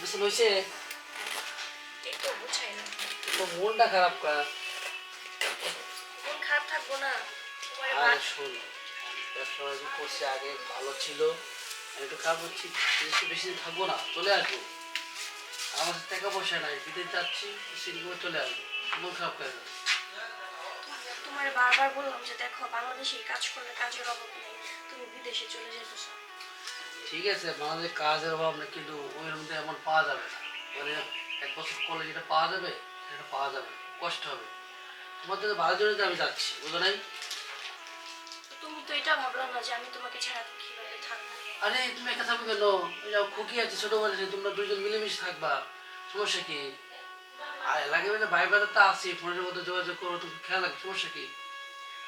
তোমার হয়েছে তো বুঝাই না। তো মনটা খারাপ করা? মন খারাপ থাকব না। আর শোন করছে আগে ভালো ছিল একটু খারাপ হচ্ছি বেশি বেশি দিন থাকব না চলে আসব। আমার টাকা পয়সা নাই বিদেশ যাচ্ছি করে চলে আসব। মন খারাপ করে? না। তোমার বারবার বললাম যে দেখো বাংলাদেশে কাজ করলে কাজের অভাব নেই তুমি বিদেশে চলে যেতেছো। ঠিক আছে বাংলাদেশে কাজের অভাব না কিন্তু ওই মধ্যে এমন পাওয়া যাবে না। মানে এক বছর করলে যেটা পাওয়া যাবে সেটা পাওয়া যাবে কষ্ট হবে। তোমার জন্য ভালো জন্য আমি যাচ্ছি বুঝো নাই? তুমি তো এটা ভাবলা না যে আমি তোমাকে ছাড়া কীভাবে থাকব? আরে তুমি একা থাকবে কেন? যাও খুকি আছে ছোট বলেছে তোমরা দুইজন মিলেমিশে থাকবা সমস্যা কি? আর লাগে বলে ভাই ব্রাদার তো আছি ফোনের মধ্যে যোগাযোগ করো তুমি খেয়াল রাখো সমস্যা কি?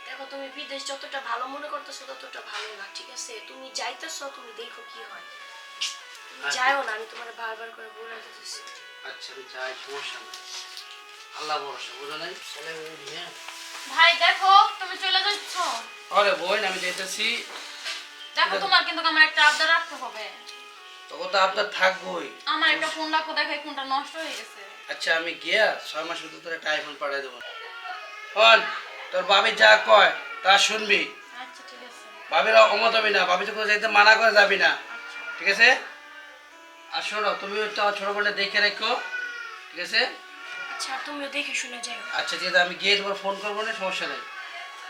দেখো তুমি বিদেশ যতটা ভালো মনে করতেছো ততটা ভালো না ঠিক আছে? তুমি যাইতেছো তুমি দেখো কি হয়। তুমি আচ্ছা। যাইও না আমি তোমার বারবার করে বলে দিতেছি। আচ্ছা আমি যাই সমস্যা নেই। আল্লাহ ভরসা বুঝো নাই? চলে হ্যাঁ ভাই দেখো তুমি চলে যাচ্ছ। আরে বোন আমি যেতেছি দেখো তোমার কিন্তু আমার একটা আবদার রাখতে হবে। তখন তো আপনার থাকবোই। আমার একটা ফোন রাখো দেখো এই ফোনটা নষ্ট হয়ে গেছে। আচ্ছা আমি গিয়া ছয় মাসের ভিতরে তোর একটা আইফোন পাঠিয়ে দেবো। ফোন! তোর বাবি যা কয় তা শুনবি। আচ্ছা বাবির অমত হবি না বাবি তো কোথাও যাইতে মানা করে যাবি না। আচ্ছা। ঠিক আছে? আর শোনো তুমি তো ছোট বোনটা দেখে রেখো। ঠিক আছে? আচ্ছা তুমিও দেখে শুনে যাও আচ্ছা ঠিক আছে আমি গিয়ে তোমার ফোন করব না সমস্যা নেই।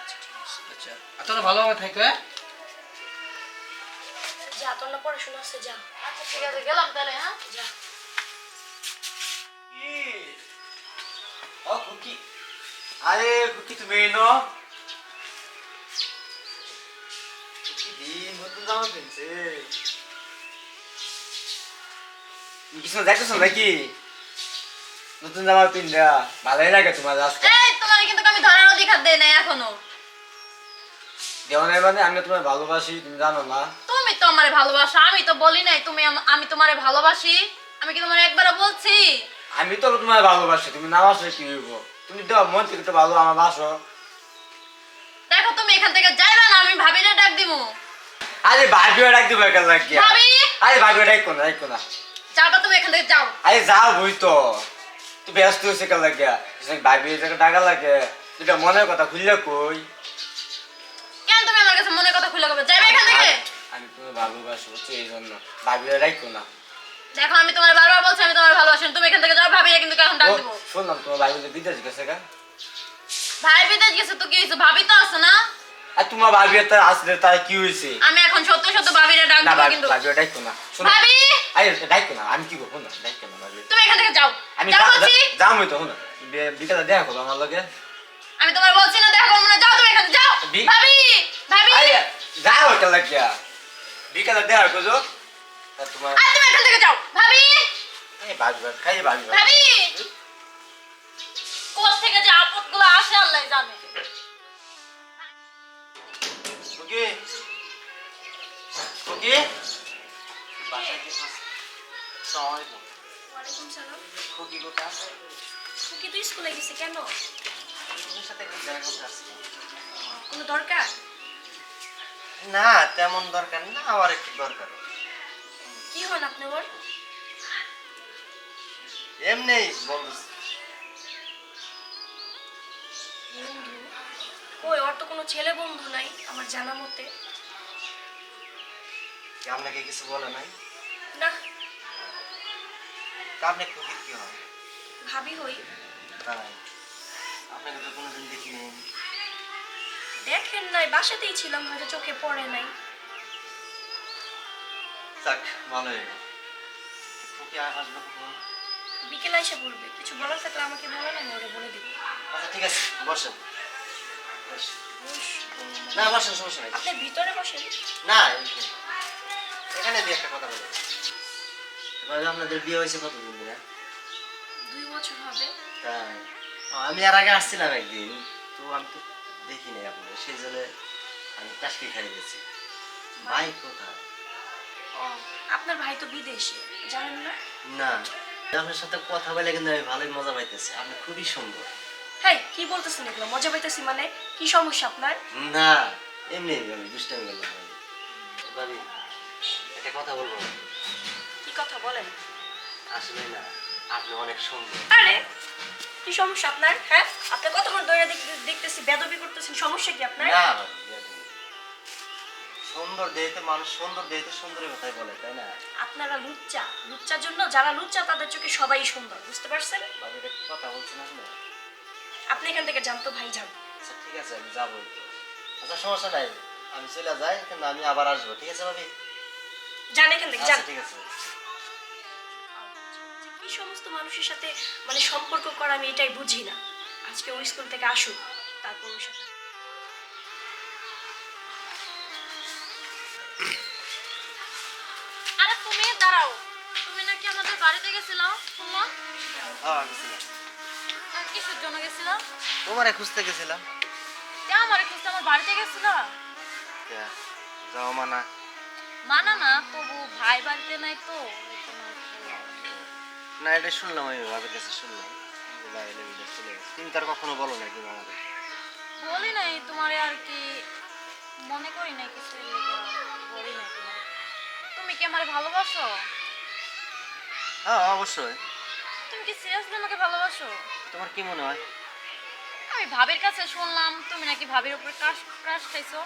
আচ্ছা ঠিক আছে। আচ্ছা আর তোমরা ভালোভাবে থাকবে হ্যাঁ? যা তোর না পড়াশোনা আছে যা আচ্ছা ঠিক আছে গেলাম তাহলে হ্যাঁ? যা। ও খুকি। আরে কিছু দেখতেছো নাকি নতুন জামা পিনরা ভালোই লাগে তোমার কিন্তু আমি ধরার অধিকার দেই নাই এখনও। দেওয়ানের মানে আমি তোমার ভালোবাসি তুমি জানো না। তুমি তো আমারে ভালোবাসো আমি তো বলি নাই তুমি আম- তোমারে ভালোবাসি। আমি কি তোমার একবারও বলছি? আমি তো তোমার ভালোবাসি তুমি না বাসলে কি হইব? তুমি মন থেকে তো ভালো আমার বাসো। দেখো তুমি এখান থেকে যাইবা না আমি ভাবিরে ডাক দিমু। আরে ভাবিও ডাক দিব একাল লাগিয়া ভাবি? আরে ভাবিও ডাক কোনা ডাক কোনা যাবা তুমি এখান থেকে যাও। আরে যাও বই তো। তুই ব্যস্ত হয়েছে কাল লাগিয়া ভাবি জায়গা টাকা লাগে। তুই মনের কথা খুললে কই? কেন তুমি আমার কাছে মনের কথা খুলে কবে? যাইবা এখান থেকে? আমি- তুমি ভালোবাসি বুঝছ এই জন্য। ভাবিও রাখো না। দেখো আমি তোমার বারবার বলছি আমি তোমার ভালোবাসি না। তুমি এখান থেকে যাও ভাবিরে কিন্তু এখন ডাক দিব। শুনলাম তোমার ভাই বলে বিদেশ গেছে গা। ভাই বিদেশ গেছে তো কি হয়েছে? ভাবি তো আছে না? আর তোমার ভাবি তার আসলে তার কি হয়েছে? আমি এখন সত্য সত্য ভাবিরে ডাক না দিব কিন্তু। ভাবিও ডাকো না। শোনো ভাবি! আরে ডাকো না আমি কি করব না ডাকো না ভাবি। তুমি এখান থেকে যাও। আমি যাও বলছি। যাম হইতো বি- বিকালে দেখা করব আমার লগে। আমি তোমার বলছি না দেখো মনে যাও তুমি এখানে যাও। ভাবি ভাবি! আরে যাও ওটা লাগিয়া বিকালে দেখা আর তোমার আর তুমি এখান থেকে যাও। ভাবি! এই ভাবি ভাবি খাই ভাবি ভাবি ভাবি! কোথা থেকে যে আপদগুলো আসে আল্লাহ জানে। ওকে ওকে ওয়ালাইকুম সালাম। খুকি কোথা আছে খুকি তুই স্কুলে গেছে কেন? তোমার সাথে একটু দেখা করতে আসছি। কোনো দরকার? না তেমন দরকার না আমার একটু দরকার কি হন আপনি ওর এমনি বন্ধু বন্ধু কই ওর তো কোনো ছেলে বন্ধু নাই আমার জানা মতে। আপনাকে কিছু বলে নাই? না। আপনি খুকির কি হয় ভাবি হই। তাই আপনাকে তো কোনোদিন দেখি দেখেন নাই বাসাতেই ছিলাম হয়তো চোখে পড়ে নাই। যাক ভালো খুকি আর আসবে কখন? বিকেলে এসে বলবে। কিছু বলার থাকলে আমাকে বলে না আমি ওরে বলে দিব। আচ্ছা ঠিক আছে বসেন। না বসেন সমস্যা নাই। আপনি ভিতরে বসেন। না এখানে দিয়ে একটা কথা বলব এবার আপনাদের বিয়ে হয়েছে কতদিন ধরে? দুই বছর হবে। তাই। আমি আর আগে আসছিলাম একদিন তো আমি তো দেখি নাই আপনার সেই জন্য আমি টাসকি খাই গেছি ভাই কোথায়? আপনার ভাই তো বিদেশে জানেন না? না আপনার সাথে কথা বলে কিন্তু আমি ভালোই মজা পাইতেছি আপনি খুবই সুন্দর। হ্যাঁ কি বলতেছেন এগুলো? মজা পাইতেছি মানে কি সমস্যা আপনার? না এমনি গেল দুষ্টামি ভাবি একটা কথা বলব। কি কথা বলেন? আসলে না আপনি অনেক সুন্দর। আরে কি সমস্যা আপনার? হ্যাঁ আপনি কতক্ষণ দৈরা দেখতেছি বেদবি করতেছেন সমস্যা কি আপনার? না। সুন্দর দেহতে মানুষ সুন্দর দেহতে সুন্দরের কথাই বলে তাই না? আপনারা লুচ্চা। লুচ্চার জন্য যারা লুচ্চা তাদের চোখে সবাই সুন্দর বুঝতে পারছেন? ভাবি এটা কি কথা বলছেন আপনি? আপনি এখান থেকে জানতো ভাই যান। আচ্ছা ঠিক আছে আমি যাব আচ্ছা সমস্যা নাই আমি চলে যাই কিন্তু আমি আবার আসব ঠিক আছে ভাবি? যান এখান থেকে আচ্ছা যান ঠিক আছে। কি সমস্ত মানুষের সাথে মানে সম্পর্ক করা আমি এটাই বুঝি না। আজকে ওই স্কুল থেকে আসুক তারপর ওর সাথে হ্যাঁ গেছিলাম। কিসের জন্য গেছিলা? তোমারে খুঁজতে গেছিলাম। কে আমার খুঁজতে? আমার বাড়িতে গেছিলা? কে? যাও মানা। মানা না তবু ভাই বাড়িতে নাই তো এই জন্য বললাম। না এটা শুনলাম আমি ভাবির কাছে শুনলাম। যে বাইরে চলে গেছে। তুমি তার কখনো বলো না তুমি আমাদের বলি নাই তোমারে আর কি মনে করি নাই কিছু বলি নাই তুমি কি আমার ভালোবাসো? হ্যাঁ অবশ্যই। তুমি কি সিরিয়াসলি আমাকে ভালোবাসো? তোমার কি মনে হয়? আমি ভাবির কাছে শুনলাম তুমি নাকি ভাবির উপর ক্রাশ ক্রাশ খাইছো।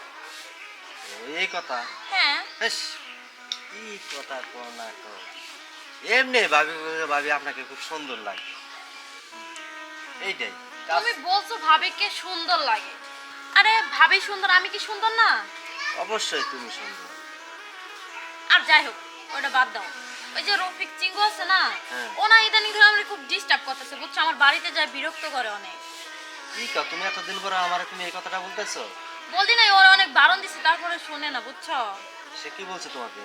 এই কথা? হ্যাঁ। হেস, কি কথা কো না কো এমনি ভাবি ভাবি আপনাকে খুব সুন্দর লাগে। এইটাই তুমি বলছো ভাবিকে সুন্দর লাগে। আরে ভাবি সুন্দর আমি কি সুন্দর না? অবশ্যই তুমি সুন্দর। আর যাই হোক ওটা বাদ দাও। ওই যে রফিক চিঙ্গু আছে না হ্যাঁ। ও না ইদানিং ধরে আমার খুব ডিস্টার্ব করতেছে বুঝছ? আমার বাড়িতে যায় বিরক্ত করে অনেক। কি কা তুমি এতদিন পরে আমার তুমি এই কথাটা বলতেছো? বলদি নাই ওরা অনেক বারণ দিছে তারপরে শোনে না বুঝছ? সে কি বলছে তোমাকে?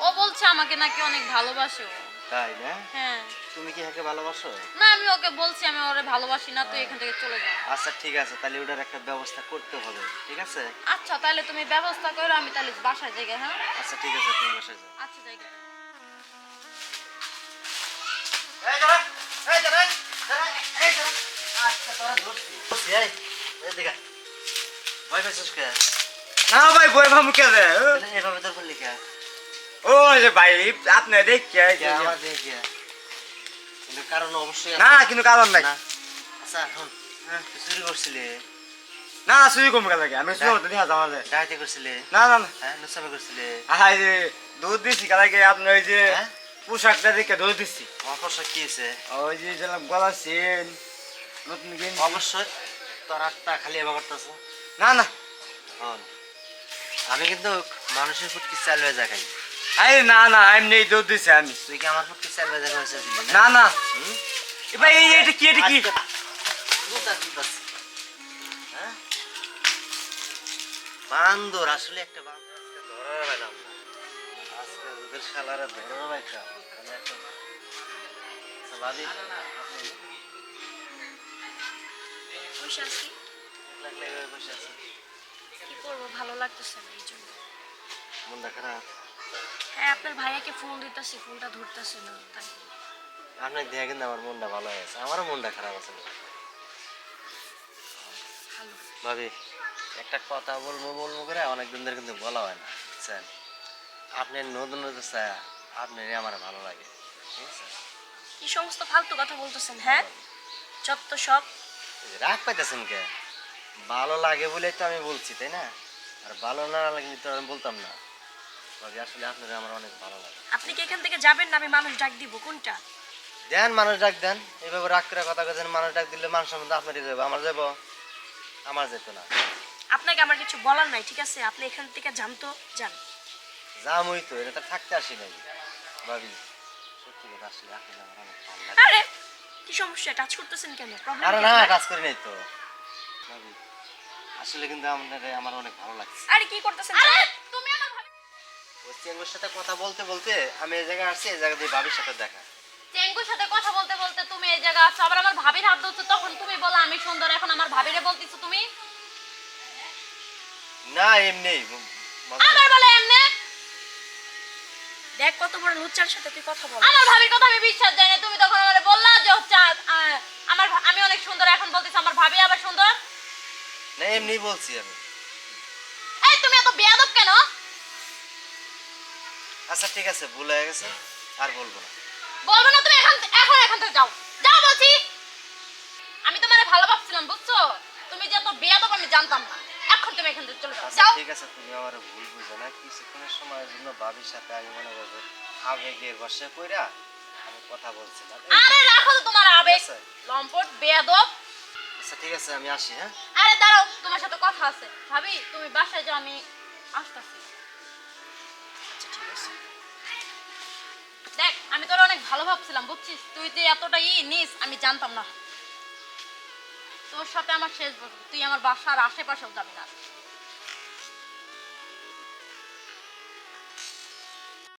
ও বলছে আমাকে নাকি অনেক ভালোবাসে তাই না? হ্যাঁ। তুমি কি একে ভালোবাসো? না আমি ওকে বলছি আমি ওরে ভালোবাসি না তুই এখান থেকে চলে যা আচ্ছা ঠিক আছে তাহলে ওটার একটা ব্যবস্থা করতে হবে ঠিক আছে? আচ্ছা তাহলে তুমি ব্যবস্থা করো আমি তাহলে বাসায় যাই হ্যাঁ? আচ্ছা ঠিক আছে তুমি বসে যাও। আচ্ছা যাই। না ভাই বই ভাবু কে এভাবে তোর বললি কে? ও যে ভাই আপনি দেখে কে? আমার দেখি। কিন্তু কারণ অবশ্যই। না কিন্তু কারণ নাই। না। আচ্ছা এখন চুরি করছিলি? না সুই কম গেল আমি সুই করতে দিয়া যাওয়া যায়। ডাকাতি করছিলি? না না না। হ্যাঁ নুসামি করছিলি? যে দুধ দিছি কালকে আপনি ওই যে হ্যাঁ? পোশাকটা দেখে দুধ দিছি। আমার পোশাক কি হয়েছে? ওই যে যেলাম গলা চেন নতুন গেঞ্জি। অবশ্যই। তোর হাতটা খালি এবার করতেছ? না না। আমি কিন্তু মানুষের ফুটকি চাল ভেজা খাই। আরে না না এমনি দুধ দিছি আমি। তুই কি আমার ফুটকি চাল ভেজা খাওয়াইছে দিলি না? না ভাই এই এটা কি এটা কি? হ্যাঁ? বান্দর আসলে একটা বান্দর ধরার না। আজকে ওদের শালারা বসে আছি। লাগলে বসে কি করব ভালো লাগতেছে না এই জন্য। মনটা খারাপ? হ্যাঁ আপনার ভাইয়াকে ফোন দিতেছি ফোনটা ধরতেছে না তাই। আপনাকে দেখে কিন্তু আমার মনটা ভালো আছে আমারও মনটা খারাপ আছে। ভাবি একটা কথা বলব বলব করে অনেকদিন ধরে কিন্তু বলা হয় না বুঝছেন? আপনি নতুন ছায়া আপনার আমার ভালো লাগে। ঠিক আছে? কি সমস্ত ফালতু কথা বলতেছেন হ্যাঁ? যত সব। রাগ পাইতেছেন কে? ভালো লাগে বলেই তো আমি বলছি তাই না? আর ভালো না লাগে তো আমি বলতাম না। ভাবি আসলে আপনার আমার অনেক ভালো লাগে। আপনি কি এখান থেকে যাবেন না আমি মানুষ ডাক দিব কোনটা? দেন মানুষ ডাক দেন। এইভাবে রাগ করে কথা কেছেন মানুষ ডাক দিলে মানুষ সম্বন্ধে আপনারই যাব আমার যাব আমার যেত না। আপনাকে আমার কিছু বলার নাই ঠিক আছে? আপনি এখান থেকে জানতো যান। যামই তো এটা তো থাকতে আসি নাই। ভাবি সত্যি কথা আসলে আপনার আমার অনেক ভালো লাগে। আরে কি সমস্যা? টাচ করতেছেন কেন? প্রবলেম আরে না কাজ করি নাই তো। ভাবি আসলে কিন্তু আপনার আমার অনেক ভালো লাগছে। আরে কি করতেছেন? আরে তুমি আমার ভাবি ওই চেঙ্গুর সাথে কথা বলতে বলতে আমি এই জায়গায় আসছি এই জায়গা দিয়ে ভাবির সাথে দেখা। চেঙ্গুর সাথে কথা বলতে বলতে তুমি এই জায়গা আছো আবার আমার ভাবির হাত ধরছো তখন তুমি বলো আমি সুন্দর এখন আমার ভাবিরে বলতেছো তুমি? না এমনি। আমার বলে এমনি? দেখ কত বড় লুচ্চার সাথে তুই কথা বল। আমার ভাবির কথা আমি বিশ্বাস জানি না। তুমি তখন আমারে বললা যে হচ্ছে আমার আমি অনেক সুন্দর এখন বলতেছি আমার ভাবি আবার সুন্দর। না এমনি বলছি আমি। এই তুমি এত বেয়াদব কেন? আচ্ছা ঠিক আছে ভুল হয়ে গেছে আর বলব না। বলব না তুমি এখন এখন এখান থেকে যাও। যাও বলছি। আমি তোমারে ভালো ভাবছিলাম বুঝছ? তুমি যে এত বেয়াদব আমি জানতাম না। এখন থেকে চলে যাও। ঠিক আছে তুমি আমার ভুল বুঝো না। কিছুক্ষণের সময়ের জন্য ভাবির সাথে আমি মনে করব আবেগের বসে পড়া আমি কথা বলছিলাম। আরে রাখো তো তোমার আবেগ। লম্পট বেয়াদব। আচ্ছা ঠিক আছে আমি আসি হ্যাঁ? আরে দাঁড়াও তোমার সাথে কথা আছে। ভাবি তুমি বাসায় যাও আমি আসতেছি। আচ্ছা ঠিক আছে। দেখ আমি তোর অনেক ভালো ভাবছিলাম বুঝছিস? তুই যে এতটা ই নিস আমি জানতাম না। তোর সাথে আমার শেষ বছর তুই আমার বাসার আশেপাশেও যাবি না।